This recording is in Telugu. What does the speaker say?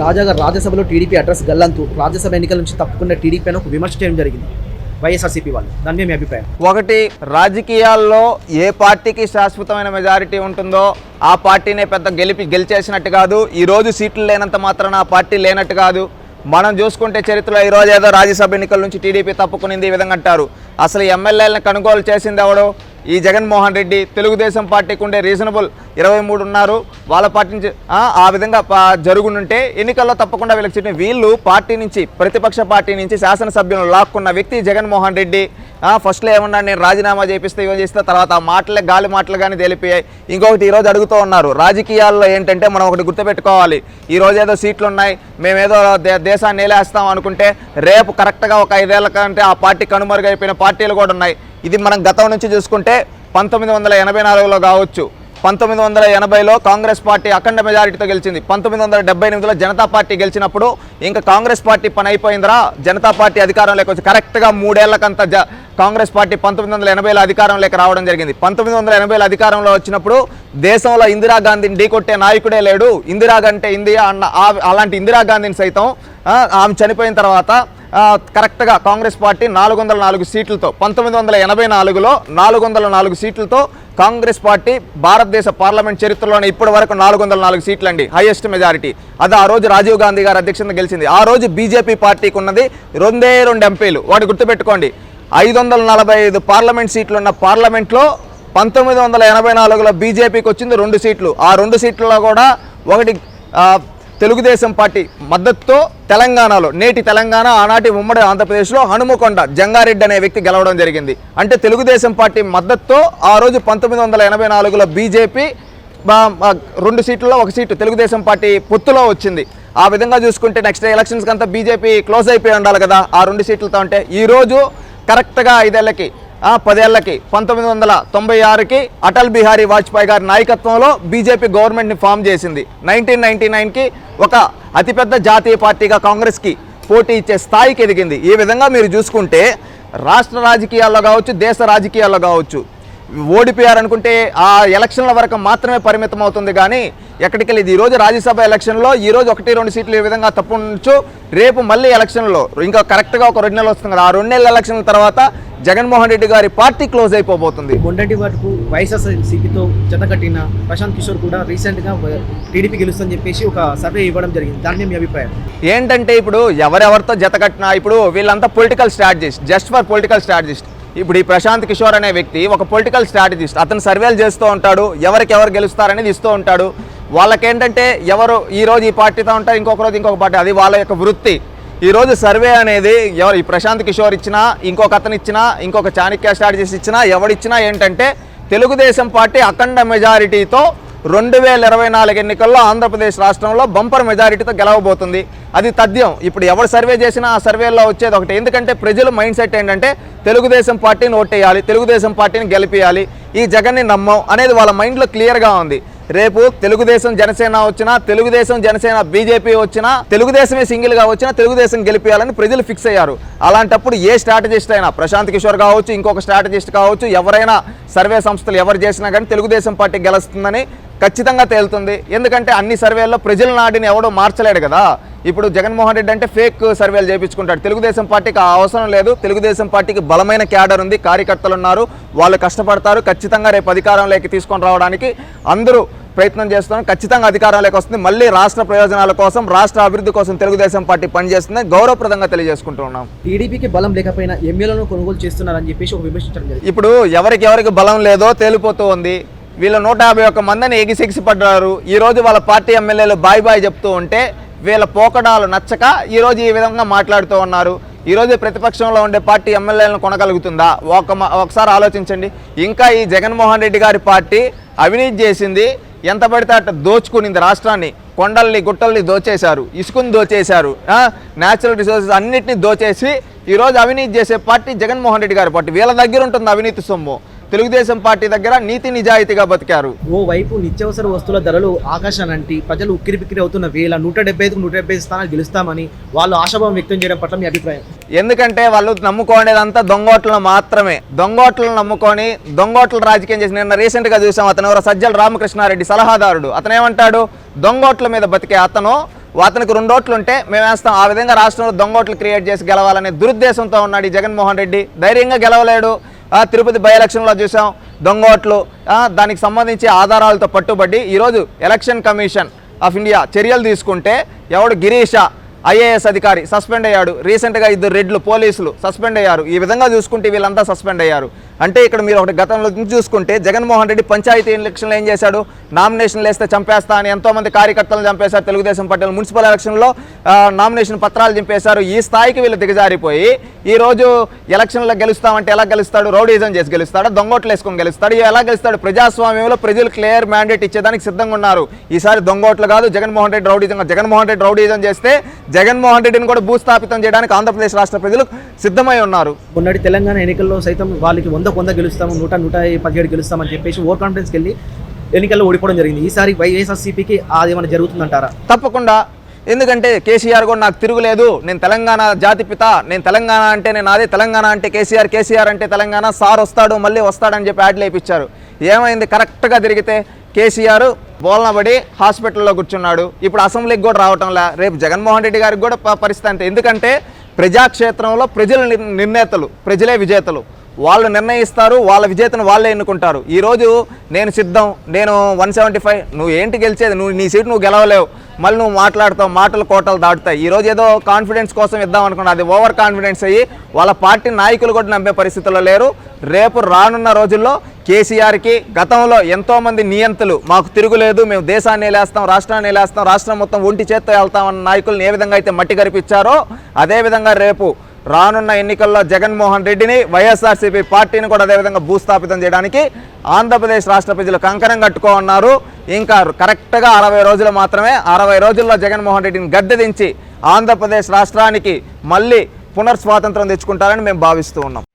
తాజాగా రాజ్యసభలో టీడీపీ అడ్రస్ గల్లంతు. రాజ్యసభ ఎన్నికల నుంచి తప్పుకున్న టీడీపీ అని ఒక విమర్శ చేయడం జరిగింది. వైఎస్ఆర్సీపీ వాళ్ళు. దాని మీద మీ అభిప్రాయం? ఒకటి రాజకీయాల్లో ఏ పార్టీకి శాశ్వతమైన మెజారిటీ ఉంటుందో ఆ పార్టీనే పెద్ద గెలిపి గెలిచేసినట్టు కాదు. ఈరోజు సీట్లు లేనంత మాత్రాన ఆ పార్టీ లేనట్టు కాదు. మనం చూసుకుంటే చరిత్రలో ఈ రోజు ఏదో రాజ్యసభ ఎన్నికల నుంచి టీడీపీ తప్పుకునింది ఈ విధంగా అంటారు. అసలు ఎమ్మెల్యేలను కొనుగోలు చేసింది ఎవడు? ఈ జగన్మోహన్ రెడ్డి తెలుగుదేశం పార్టీకి ఉండే రీజనబుల్ ఇరవై మూడు ఉన్నారు వాళ్ళ పార్టీ నుంచి ఆ, విధంగా జరుగునుంటే ఎన్నికల్లో తప్పకుండా వీళ్ళకి చెప్పిన వీళ్ళు పార్టీ నుంచి ప్రతిపక్ష పార్టీ నుంచి శాసనసభ్యులను లాక్కున్న వ్యక్తి జగన్మోహన్ రెడ్డి. ఫస్ట్లో ఏమన్నా నేను రాజీనామా చేపిస్తే ఇవో చేస్తే తర్వాత ఆ మాటలే గాలి మాటలు కానీ తెలిపాయి ఇంకొకటి ఈరోజు అడుగుతూ ఉన్నారు రాజకీయాల్లో ఏంటంటే మనం ఒకటి గుర్తుపెట్టుకోవాలి. ఈ రోజు ఏదో సీట్లు ఉన్నాయి మేమేదో దే- దేశాన్ని నేలేస్తాం అనుకుంటే రేపు కరెక్ట్గా ఒక ఐదేళ్ళ కంటే ఆ పార్టీ కనుమరుగైపోయిన పార్టీలు కూడా ఉన్నాయి. ఇది మనం గతం నుంచి చూసుకుంటే పంతొమ్మిది వందల ఎనభై నాలుగులో కావచ్చు. పంతొమ్మిది వందల ఎనభైలో కాంగ్రెస్ పార్టీ అఖండ మెజారిటీతో గెలిచింది. పంతొమ్మిది వందల డెబ్బై ఎనిమిదిలో జనతా పార్టీ గెలిచినప్పుడు ఇంకా కాంగ్రెస్ పార్టీ పని అయిపోయిందిరా జనతా పార్టీ అధికారంలోకి వచ్చి కరెక్ట్గా మూడేళ్ళకంత జ కాంగ్రెస్ పార్టీ పంతొమ్మిది వందల ఎనభైలో అధికారంలోకి రావడం జరిగింది. పంతొమ్మిది వందల ఎనభైలో అధికారంలో వచ్చినప్పుడు దేశంలో ఇందిరాగాంధీని ఢీకొట్టే నాయకుడే లేడు. ఇందిరాగంటే ఇండియా అన్న అలాంటి ఇందిరాగాంధీని సైతం ఆమె చనిపోయిన తర్వాత కరెక్ట్గా కాంగ్రెస్ పార్టీ నాలుగు వందల నాలుగు సీట్లతో పంతొమ్మిది వందల ఎనభై నాలుగులో నాలుగు వందల నాలుగు సీట్లతో కాంగ్రెస్ పార్టీ భారతదేశ పార్లమెంట్ చరిత్రలోనే ఇప్పటి వరకు నాలుగు వందల నాలుగు సీట్లు అండి హైయెస్ట్ మెజారిటీ అది ఆ రోజు రాజీవ్ గాంధీ గారి అధ్యక్షత గెలిచింది. ఆ రోజు బీజేపీ పార్టీకి ఉన్నది రెండే రెండు ఎంపీలు. వాటి గుర్తుపెట్టుకోండి ఐదు వందల నలభై ఐదు పార్లమెంట్ సీట్లు ఉన్న పార్లమెంట్లో పంతొమ్మిది వందల ఎనభై నాలుగులో బీజేపీకి వచ్చింది రెండు సీట్లు. ఆ రెండు సీట్లలో కూడా ఒకటి తెలుగుదేశం పార్టీ మద్దతుతో తెలంగాణలో నేటి తెలంగాణ ఆనాటి ఉమ్మడి ఆంధ్రప్రదేశ్లో హనుమకొండ జంగారెడ్డి అనే వ్యక్తి గెలవడం జరిగింది. అంటే తెలుగుదేశం పార్టీ మద్దతుతో ఆ రోజు పంతొమ్మిది వందల ఎనభై నాలుగులో బీజేపీ రెండు సీట్లలో ఒక సీటు తెలుగుదేశం పార్టీ పొత్తులో వచ్చింది. ఆ విధంగా చూసుకుంటే నెక్స్ట్ ఎలక్షన్స్కి అంతా బీజేపీ క్లోజ్ అయిపోయి ఉండాలి కదా. ఆ రెండు సీట్లతో అంటే ఈరోజు కరెక్ట్గా ఐదేళ్ళకి పదేళ్ళకి పంతొమ్మిది వందల తొంభై ఆరుకి అటల్ బిహారీ వాజ్పేయి గారి నాయకత్వంలో బీజేపీ గవర్నమెంట్ని ఫామ్ చేసింది. నైన్టీన్ నైన్టీ నైన్కి ఒక అతిపెద్ద జాతీయ పార్టీగా కాంగ్రెస్కి పోటీ ఇచ్చే స్థాయికి ఎదిగింది. ఈ విధంగా మీరు చూసుకుంటే రాష్ట్ర రాజకీయాల్లో కావచ్చు దేశ రాజకీయాల్లో కావచ్చు ఓడిపోయారనుకుంటే ఆ ఎలక్షన్ల వరకు మాత్రమే పరిమితం అవుతుంది కానీ ఎక్కడికి వెళ్ళేది? ఈరోజు రాజ్యసభ ఎలక్షన్లో ఈరోజు ఒకటి రెండు సీట్లు ఈ విధంగా తప్పు ఉండొచ్చు రేపు మళ్ళీ ఎలక్షన్లో ఇంకా కరెక్ట్గా ఒక రెండు నెలలు వస్తుంది కదా ఆ రెండు నెలల ఎలక్షన్ల తర్వాత జగన్మోహన్ రెడ్డి గారి పార్టీ క్లోజ్ అయిపోబోతుంది. కొండటి వాటికు వైఎస్ఆర్సీపీతో జతకట్టిన ప్రశాంత్ కిషోర్ కూడా రీసెంట్గా టీడీపీ గెలుస్తుందని చెప్పేసి ఒక సర్వే ఇవ్వడం జరిగింది. దాని మీ అభిప్రాయం? ఏంటంటే ఇప్పుడు ఎవరెవరితో జతకట్టినా ఇప్పుడు వీళ్ళంతా political strategist just for political strategist ఇప్పుడు ఈ ప్రశాంత్ కిషోర్ అనే వ్యక్తి ఒక పొలిటికల్ స్ట్రాటజిస్ట్ అతను సర్వేలు చేస్తూ ఉంటాడు ఎవరికి ఎవరు గెలుస్తారనేది ఇస్తూ ఉంటాడు. వాళ్ళకేంటంటే ఎవరు ఈ రోజు ఈ పార్టీతో ఉంటారు ఇంకొక రోజు ఇంకొక పార్టీ. అది వాళ్ళ యొక్క వృత్తి. ఈరోజు సర్వే అనేది ఎవరు ఈ ప్రశాంత్ కిషోర్ ఇచ్చినా ఇంకొక అతను ఇచ్చినా ఇంకొక చాణక్య స్ట్రాటజీస్ ఇచ్చినా ఎవడిచ్చినా ఏంటంటే తెలుగుదేశం పార్టీ అఖండ మెజారిటీతో రెండు వేల ఇరవై నాలుగు ఎన్నికల్లో ఆంధ్రప్రదేశ్ రాష్ట్రంలో బంపర్ మెజారిటీతో గెలవబోతుంది. అది తథ్యం. ఇప్పుడు ఎవరు సర్వే చేసినా ఆ సర్వేలో వచ్చేది ఒకటి. ఎందుకంటే ప్రజల మైండ్ సెట్ ఏంటంటే తెలుగుదేశం పార్టీని ఓటేయాలి తెలుగుదేశం పార్టీని గెలిపియాలి ఈ జగన్ని నమ్మం అనేది వాళ్ళ మైండ్లో క్లియర్గా ఉంది. రేపు తెలుగుదేశం జనసేన వచ్చినా తెలుగుదేశం జనసేన బీజేపీ వచ్చినా తెలుగుదేశమే సింగిల్గా వచ్చినా తెలుగుదేశం గెలిపించాలని ప్రజలు ఫిక్స్ అయ్యారు. అలాంటప్పుడు ఏ స్ట్రాటజిస్ట్ అయినా ప్రశాంత్ కిషోర్ కావచ్చు ఇంకొక స్ట్రాటజిస్ట్ కావచ్చు ఎవరైనా సర్వే సంస్థలు ఎవరు చేసినా కానీ తెలుగుదేశం పార్టీ గెలుస్తుందని ఖచ్చితంగా తేలుతుంది. ఎందుకంటే అన్ని సర్వేల్లో ప్రజల నాడిని ఎవడో మార్చలేడు కదా. ఇప్పుడు జగన్మోహన్ రెడ్డి అంటే ఫేక్ సర్వేలు చేయించుకుంటాడు. తెలుగుదేశం పార్టీకి ఆ అవసరం లేదు. తెలుగుదేశం పార్టీకి బలమైన క్యాడర్ ఉంది. కార్యకర్తలు ఉన్నారు. వాళ్ళు కష్టపడతారు. ఖచ్చితంగా రేపు అధికారంలోకి తీసుకొని రావడానికి అందరూ ప్రయత్నం చేస్తున్నారు. ఖచ్చితంగా అధికారంలోకి వస్తుంది. మళ్ళీ రాష్ట్ర ప్రయోజనాల కోసం రాష్ట్ర అభివృద్ధి కోసం తెలుగుదేశం పార్టీ పనిచేస్తుందని గౌరవప్రదంగా తెలియజేసుకుంటున్నాం. టీడీపీకి బలం లేకపోయినా ఎమ్మెల్యేలను కొనుగోలు చేస్తున్నారని చెప్పేసి ఒక విమర్శించడం జరిగింది. ఇప్పుడు ఎవరికి ఎవరికి బలం లేదో తేలిపోతూ ఉంది. వీళ్ళు నూట యాభై ఒక్క మందిని ఎగిసెగిసి పడ్డారు ఈ రోజు వాళ్ళ పార్టీ ఎమ్మెల్యేలు బాయ్ బాయ్ చెప్తూ ఉంటే వీళ్ళ పోకడాలు నచ్చక ఈరోజు ఈ విధంగా మాట్లాడుతూ ఉన్నారు. ఈరోజు ప్రతిపక్షంలో ఉండే పార్టీ ఎమ్మెల్యేలను కొనగలుగుతుందా? ఒక ఒకసారి ఆలోచించండి. ఇంకా ఈ జగన్మోహన్ రెడ్డి గారి పార్టీ అవినీతి చేసింది ఎంత పడితే అట్ట దోచుకునింది రాష్ట్రాన్ని. కొండల్ని గుట్టల్ని దోచేశారు ఇసుకుని దోచేశారు న్యాచురల్ రిసోర్సెస్ అన్నిటిని దోచేసి ఈరోజు అవినీతి చేసే పార్టీ జగన్మోహన్ రెడ్డి గారి పార్టీ. వీళ్ళ దగ్గర ఉంటుంది అవినీతి సొమ్ము. తెలుగుదేశం పార్టీ దగ్గర నీతి నిజాయితీగా బతికారు. ఓ వైపు నిత్యావసర వస్తువుల ధరలు ఆకాశానంటి ప్రజలు ఉక్కిరి బిక్కిరి అవుతున్న వేల నూట డెబ్బై ఐదుకు నూట డెబ్బై ఐదు స్థానాలు గెలుస్తామని వాళ్ళు ఆశాభావం వ్యక్తం చేయడం పట్ల మీ అభిప్రాయం? ఎందుకంటే వాళ్ళు నమ్ముకోనేదంతా దొంగోట్లను మాత్రమే. దొంగోట్లను నమ్ముకొని దొంగోట్ల రాజకీయం చేసి నిన్న రీసెంట్గా చూసాం అతను ఎవరో సజ్జల రామకృష్ణారెడ్డి సలహాదారుడు. అతను ఏమంటాడు దొంగోట్ల మీద బతికే అతను అతనికి రెండు ఓట్లు ఉంటే మేము వేస్తాం. ఆ విధంగా రాష్ట్రంలో దొంగ ఓట్లు క్రియేట్ చేసి గెలవాలనే దురుద్దేశంతో ఉన్నాడు ఈ జగన్మోహన్ రెడ్డి. ధైర్యంగా గెలవలేడు. తిరుపతి బై ఎలక్షన్లో చూసాం దొంగోట్లు దానికి సంబంధించి ఆధారాలతో పట్టుబడి ఈరోజు ఎలక్షన్ కమిషన్ ఆఫ్ ఇండియా చర్యలు తీసుకుంటే ఎవడు గిరీష ఐఏఎస్ అధికారి సస్పెండ్ అయ్యాడు. రీసెంట్గా ఇద్దరు రెడ్లు పోలీసులు సస్పెండ్ అయ్యారు. ఈ విధంగా చూసుకుంటే వీళ్ళంతా సస్పెండ్ అయ్యారు. అంటే ఇక్కడ మీరు ఒకటి గతంలో చూసుకుంటే జగన్మోహన్ రెడ్డి పంచాయతీ ఎలక్షన్లో ఏం చేశాడు? నామినేషన్లు వేస్తే చంపేస్తా అని ఎంతోమంది కార్యకర్తలను చంపేశారు. తెలుగుదేశం పార్టీ మున్సిపల్ ఎలక్షన్లో నామినేషన్ పత్రాలు చంపేశారు ఈ స్థాయికి వీళ్ళు దిగజారిపోయి ఈ రోజు ఎలక్షన్లో గెలుస్తామంటే ఎలా గెలుస్తాడు? రౌడీజం చేసి గెలుస్తాడు? దొంగోట్లు వేసుకొని గెలుస్తాడు? ఎలా గెలుస్తాడు? ప్రజాస్వామ్యంలో ప్రజలు క్లియర్ మ్యాండేట్ ఇచ్చేదానికి సిద్ధంగా ఉన్నారు. ఈసారి దొంగోట్లు కాదు జగన్మోహన్ రెడ్డి రౌడీజం జగన్మోహన్ రెడ్డి రౌడీజం చేస్తే జగన్మోహన్ రెడ్డిని కూడా భూస్థాపితం చేయడానికి ఆంధ్రప్రదేశ్ రాష్ట్ర ప్రజలు సిద్ధమై ఉన్నారు. మొన్నటి తెలంగాణ ఎన్నికల్లో సైతం వాళ్ళకి వంద వంద గెలుస్తాము నూట నూట పదిహేడు గెలుస్తామని చెప్పేసి ఓవర్ కాన్ఫిడెన్స్కి వెళ్ళి ఎన్నికల్లో ఓడిపోవడం జరిగింది. ఈసారి వైఎస్ఆర్సీపీకి అది ఏమైనా జరుగుతుందంటారా? తప్పకుండా. ఎందుకంటే కేసీఆర్ కూడా నాకు తిరుగులేదు. నేను తెలంగాణ జాతిపిత నేను తెలంగాణ అంటే నేను అదే తెలంగాణ అంటే కేసీఆర్ కేసీఆర్ అంటే తెలంగాణ. సార్ వస్తాడు మళ్ళీ వస్తాడని చెప్పి యాడ్లు వేయించారు. ఏమైంది? కరెక్ట్గా తిరిగితే కేసీఆర్ బోల్నబడి హాస్పిటల్లో కూర్చున్నాడు. ఇప్పుడు అసెంబ్లీకి కూడా రావటంలా రేపు జగన్మోహన్ రెడ్డి గారికి కూడా పరిస్థితి అంతే. ఎందుకంటే ప్రజాక్షేత్రంలో ప్రజల నిర్- నిర్ణేతలు ప్రజలే విజేతలు. వాళ్ళు నిర్ణయిస్తారు వాళ్ళ విజేతను వాళ్ళే ఎన్నుకుంటారు. ఈరోజు నేను సిద్ధం నేను వన్ సెవెంటీ ఫైవ్ నువ్వు ఏంటి గెలిచేది? నువ్వు నీ సీట్ నువ్వు గెలవలేవు. మళ్ళీ నువ్వు మాట్లాడతావు మాటలు కోటలు దాటుతాయి. ఈరోజు ఏదో కాన్ఫిడెన్స్ కోసం ఇద్దాం అనుకున్నా అది ఓవర్ కాన్ఫిడెన్స్ అయ్యి వాళ్ళ పార్టీ నాయకులు కూడా నమ్మే పరిస్థితుల్లో లేరు. రేపు రానున్న రోజుల్లో కేసీఆర్కి గతంలో ఎంతోమంది నియంతలు మాకు తిరుగులేదు మేము దేశాన్ని వేలేస్తాం రాష్ట్రాన్ని వేలేస్తాం రాష్ట్రం మొత్తం ఒంటి చేత్తో వెళ్తామన్న నాయకులను ఏ విధంగా అయితే మట్టి కరిపించారో అదేవిధంగా రేపు రానున్న ఎన్నికల్లో జగన్మోహన్ రెడ్డిని వైఎస్ఆర్సీపీ పార్టీని కూడా అదేవిధంగా భూస్థాపితం చేయడానికి ఆంధ్రప్రదేశ్ రాష్ట్ర ప్రజలు కంకణం కట్టుకోన్నారు ఇంకా కరెక్ట్గా అరవై రోజులు మాత్రమే అరవై రోజుల్లో జగన్మోహన్ రెడ్డిని గద్దె దించి ఆంధ్రప్రదేశ్ రాష్ట్రానికి మళ్ళీ పునర్స్వాతంత్రం తెచ్చుకుంటారని మేము భావిస్తూ ఉన్నాం.